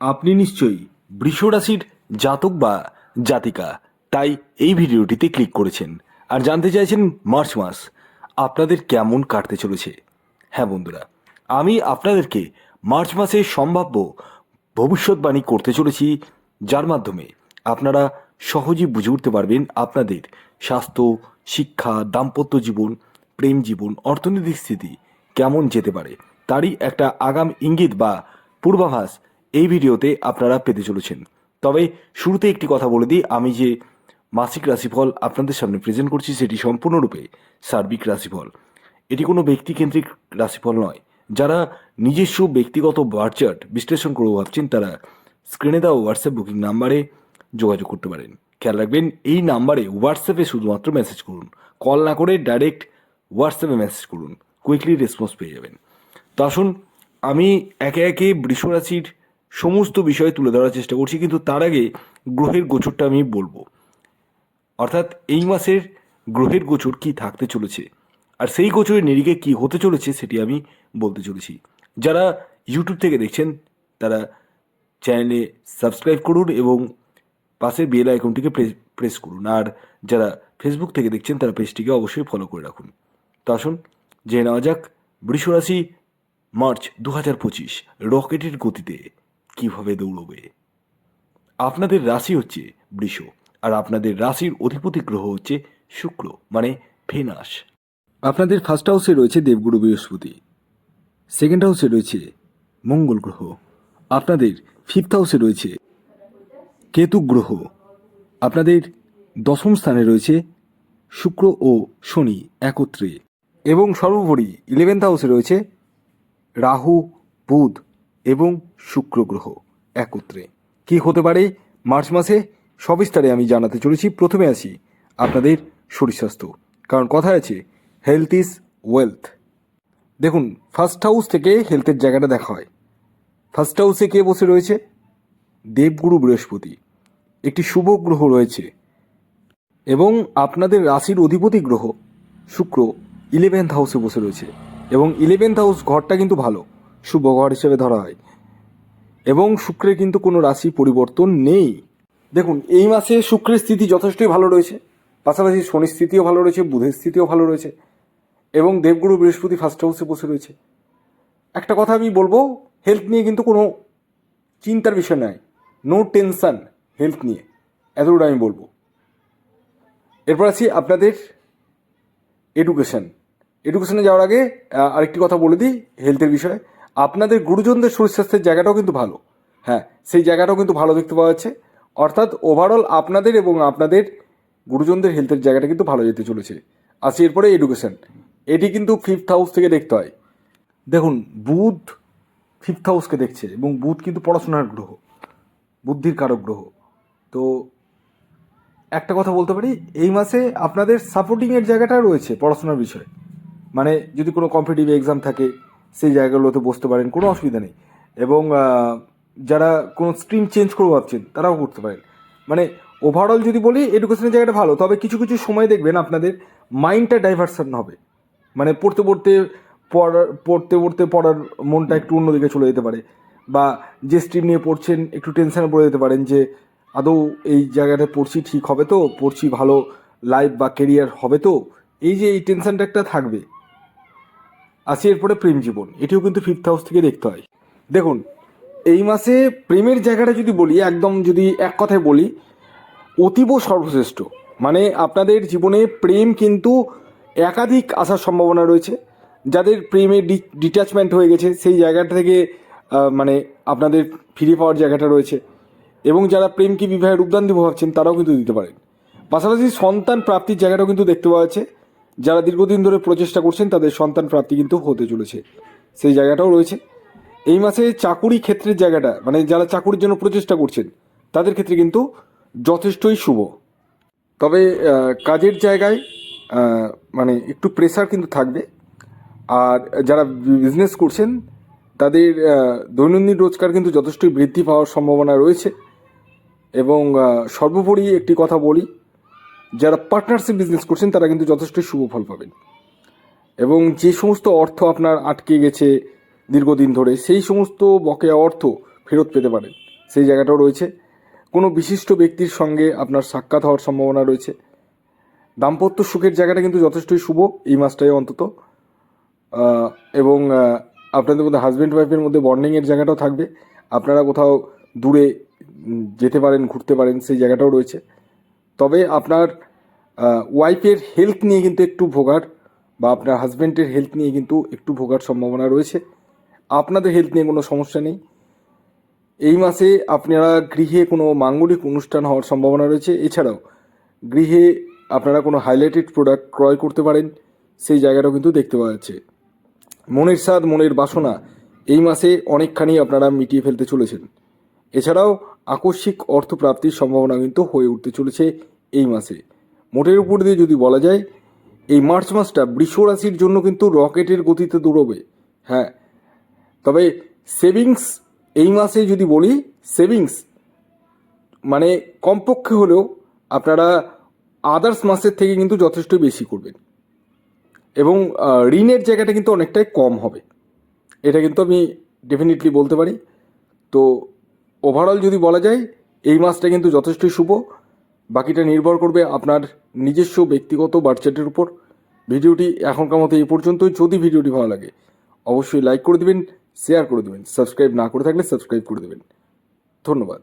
আপনি নিশ্চয়ই বৃষ রাশির জাতক বা জাতিকা, তাই এই ভিডিওটিতে ক্লিক করেছেন। আর জানতে চাইছেন মার্চ মাস, আপনাদের কেমন কাটতে চলেছে? হ্যাঁ বন্ধুরা, আমি আপনাদেরকে মার্চ মাসে সম্ভাব্য ভবিষ্যৎবাণী করতে চলেছি, যার মাধ্যমে আপনারা সহজেই বুঝে উঠতে পারবেন আপনাদের স্বাস্থ্য, শিক্ষা, দাম্পত্য জীবন, প্রেম জীবন, অর্থনৈতিক স্থিতি কেমন যেতে পারে, তারই একটা আগাম ইঙ্গিত বা পূর্বাভাস এই ভিডিওতে আপনারা পেতে চলেছেন। তবে শুরুতে একটি কথা বলে দিই, আমি যে মাসিক রাশিফল আপনাদের সামনে প্রেজেন্ট করছি সেটি সম্পূর্ণরূপে সার্বিক রাশিফল। এটি কোনো ব্যক্তিকেন্দ্রিক রাশিফল নয়। যারা নিজস্ব ব্যক্তিগত বার্চার্ট বিশ্লেষণ করে ভাবছেন, তারা স্ক্রিনে দেওয়া হোয়াটসঅ্যাপ বুকিং নাম্বারে যোগাযোগ করতে পারেন। খেয়াল রাখবেন, এই নাম্বারে হোয়াটসঅ্যাপে শুধুমাত্র মেসেজ করুন। কল না করে ডাইরেক্ট হোয়াটসঅ্যাপে মেসেজ করুন। কুইকলি রেসপন্স পেয়ে যাবেন। তো আসুন, আমি একে একে বৃষ রাশির সমস্ত বিষয় তুলে ধরার চেষ্টা করছি, কিন্তু তার আগে গ্রহের গোচরটা আমি বলব। অর্থাৎ এই মাসের গ্রহের গোচর কি থাকতে চলেছে আর সেই গোচরের নিরিখে কি হতে চলেছে সেটি আমি বলতে চলেছি। যারা ইউটিউব থেকে দেখছেন, তারা চ্যানেলে সাবস্ক্রাইব করুন এবং পাশের বেল আইকনটিকে প্রেস প্রেস করুন। আর যারা ফেসবুক থেকে দেখছেন, তারা পেজটিকে অবশ্যই ফলো করে রাখুন। তো আসুন, জেনে নেওয়া যাক, বৃষরাশি মার্চ দু হাজার পঁচিশ, রকেটের গতিতে। কীভাবে দৌড়বে? আপনাদের রাশি হচ্ছে বৃষ, আর আপনাদের রাশির অধিপতি গ্রহ হচ্ছে শুক্র মানে ফেনাস। আপনাদের ফার্স্ট হাউসে রয়েছে দেবগুরু বৃহস্পতি সেকেন্ড হাউসে রয়েছে মঙ্গল গ্রহ, আপনাদের ফিফথ হাউসে রয়েছে কেতু গ্রহ, আপনাদের দশম স্থানে রয়েছে শুক্র ও শনি একত্রে। এবং সর্বোপরি ইলেভেন্থ হাউসে রয়েছে রাহু, বুধ এবং শুক্র গ্রহ একত্রে। কি হতে পারে? মার্চ মাসে সবিস্তারে আমি জানাতে চলেছি। প্রথমে আসি আপনাদের শরীর স্বাস্থ্য কারণ কথা আছে হেলথ ইজ ওয়েলথ দেখুন ফার্স্ট হাউস থেকে হেলথের জায়গাটা দেখা হয়। ফার্স্ট হাউসে কে বসে রয়েছে? দেবগুরু বৃহস্পতি। একটি শুভ গ্রহ রয়েছে। এবং আপনাদের রাশির অধিপতি গ্রহ শুক্র ইলেভেন্থ হাউসে বসে রয়েছে। এবং ইলেভেন্থ হাউস ঘরটা কিন্তু ভালো। শুভ ঘর হিসেবে ধরা হয়। এবং শুক্রের কিন্তু কোনো রাশি পরিবর্তন নেই। দেখুন, এই মাসে শুক্রের স্থিতি যথেষ্টই ভালো রয়েছে। পাশাপাশি শনির স্থিতিও ভালো রয়েছে, বুধের স্থিতিও ভালো রয়েছে। এবং দেবগুরু বৃহস্পতি ফার্স্ট হাউসে বসে রয়েছে। একটা কথা আমি বলব হেলথ নিয়ে কিন্তু কোনো চিন্তার বিষয় নয়। নো টেনশন হেলথ নিয়ে। এতটুকু আমি বলব। এরপর আসি আপনাদের এডুকেশন এডুকেশানে যাওয়ার আগে আরেকটি কথা বলে দিই হেলথের বিষয়ে। আপনাদের গুরুজনদের শরীর স্বাস্থ্যের জায়গাটাও কিন্তু ভালো। হ্যাঁ সেই জায়গাটাও কিন্তু ভালো দেখতে পাওয়া যাচ্ছে। অর্থাৎ ওভারঅল আপনাদের এবং আপনাদের গুরুজনদের হেলথের জায়গাটা কিন্তু ভালো যেতে চলেছে। আসি এরপরে এডুকেশন এটি কিন্তু ফিফথ হাউস থেকে দেখতে হয়। দেখুন, বুধ ফিফথ হাউসকে দেখছে এবং বুধ কিন্তু পড়াশোনার গ্রহ, বুদ্ধির কারক গ্রহ। তো একটা কথা বলতে পারি, এই মাসে আপনাদের সাপোর্টিংয়ের জায়গাটা রয়েছে পড়াশোনার বিষয়ে। মানে যদি কোনো কম্পিটিটিভ এক্সাম থাকে সেই জায়গাগুলোতে বসতে পারেন, কোনো অসুবিধা নেই। এবং যারা কোনো স্ট্রিম চেঞ্জ করে ভাবছেন, তারাও করতে পারেন। মানে ওভারঅল যদি বলি এডুকেশনের জায়গাটা ভালো, তবে কিছু কিছু সময় দেখবেন আপনাদের মাইন্ডটা ডাইভার্সন হবে। মানে পড়তে পড়তে পড়ার পড়তে পড়তে পড়ার মনটা একটু অন্যদিকে চলে যেতে পারে। বা যে স্ট্রিম নিয়ে পড়ছেন, একটু টেনশানে পড়ে যেতে পারেন যে, আদৌ এই জায়গাটা পড়ছি ঠিক হবে তো? পড়ছি ভালো লাইফ বা কেরিয়ার হবে তো? এই যে, এই টেনশনটা একটা থাকবে। আসি এরপরে প্রেম জীবন। এটিও কিন্তু ফিফথ হাউস থেকে দেখতে হয়। দেখুন, এই মাসে প্রেমের জায়গাটা যদি বলি, একদম যদি এক কথায় বলি, অতীব সর্বশ্রেষ্ঠ। মানে আপনাদের জীবনে প্রেম কিন্তু একাধিক আসার সম্ভাবনা রয়েছে। যাদের প্রেমে ডিট্যাচমেন্ট হয়ে গেছে, সেই জায়গাটা থেকে মানে আপনাদের ফিরে পাওয়ার জায়গাটা রয়েছে। এবং যারা প্রেমকে বিবাহের রূপদান দিব ভাবছেন, তারাও কিন্তু দিতে পারেন। পাশাপাশি সন্তান প্রাপ্তির জায়গাটাও কিন্তু দেখতে পাওয়া যাচ্ছে। যারা দীর্ঘদিন ধরে প্রচেষ্টা করছেন, তাদের সন্তান প্রাপ্তি কিন্তু হতে চলেছে। সেই জায়গাটাও রয়েছে। এই মাসে চাকুরি ক্ষেত্রের জায়গাটা মানে যারা চাকুরির জন্য প্রচেষ্টা করছেন, তাদের ক্ষেত্রে কিন্তু যথেষ্টই শুভ। তবে কাজের জায়গায় মানে একটু প্রেসার কিন্তু থাকবে। আর যারা বিজনেস করছেন, তাদের দৈনন্দিন রোজগার কিন্তু যথেষ্টই বৃদ্ধি পাওয়ার সম্ভাবনা রয়েছে। এবং সর্বোপরি একটি কথা বলি যারা পার্টনারশিপ বিজনেস করছেন, তারা কিন্তু যথেষ্ট শুভ ফল পাবেন। এবং যে সমস্ত অর্থ আপনার আটকে গেছে দীর্ঘদিন ধরে, সেই সমস্ত বকেয়া অর্থ ফেরত পেতে পারেন। সেই জায়গাটাও রয়েছে। কোনো বিশিষ্ট ব্যক্তির সঙ্গে আপনার সাক্ষাৎ হওয়ার সম্ভাবনা রয়েছে। দাম্পত্য সুখের জায়গাটা কিন্তু যথেষ্টই শুভ এই মাসটায় অন্তত। এবং আপনাদের মধ্যে হাজব্যান্ড ওয়াইফের মধ্যে বন্ডিংয়ের জায়গাটাও থাকবে। আপনারা কোথাও দূরে যেতে পারেন, ঘুরতে পারেন, সেই জায়গাটাও রয়েছে। তবে আপনার ওয়াইফের হেলথ নিয়ে কিন্তু একটু ভোগার বা আপনার হাজব্যান্ডের হেলথ নিয়ে কিন্তু একটু ভোগার সম্ভাবনা রয়েছে। আপনাদের হেলথ নিয়ে কোনো সমস্যা নেই। এই মাসে আপনারা গৃহে কোনো মাঙ্গলিক অনুষ্ঠান হওয়ার সম্ভাবনা রয়েছে। এছাড়াও গৃহে আপনারা কোনো হাইলাইটেড প্রোডাক্ট ক্রয় করতে পারেন, সেই জায়গাটাও কিন্তু দেখতে পাওয়া যাচ্ছে। মনের স্বাদ, মনের বাসনা এই মাসে অনেকখানি আপনারা মিটিয়ে ফেলতে চলেছেন। এছাড়াও আকস্মিক অর্থপ্রাপ্তির সম্ভাবনা কিন্তু হয়ে উঠতে চলেছে এই মাসে। মোটের উপর দিয়ে যদি বলা যায়, এই মার্চ মাসটা বৃষ রাশির জন্য কিন্তু রকেটের গতিতে দৌড়বে। হ্যাঁ তবে সেভিংস এই মাসে যদি বলি, সেভিংস মানে কমপক্ষে হলেও আপনারা আদার্স মাসের থেকে কিন্তু যথেষ্ট বেশি করবেন। এবং ঋণের জায়গাটা কিন্তু অনেকটাই কম হবে। এটা কিন্তু আমি ডেফিনেটলি বলতে পারি। তো ওভারঅল যদি বলা যায়, এই মাসটা কিন্তু যথেষ্টই শুভ। বাকিটা নির্ভর করবে আপনার নিজস্ব ব্যক্তিগত বার্চার্টের উপর। ভিডিওটি এখনকার মতো এই পর্যন্তই। যদি ভিডিওটি ভালো লাগে, অবশ্যই লাইক করে দেবেন শেয়ার করে দেবেন। সাবস্ক্রাইব না করে থাকলে সাবস্ক্রাইব করে দেবেন। ধন্যবাদ।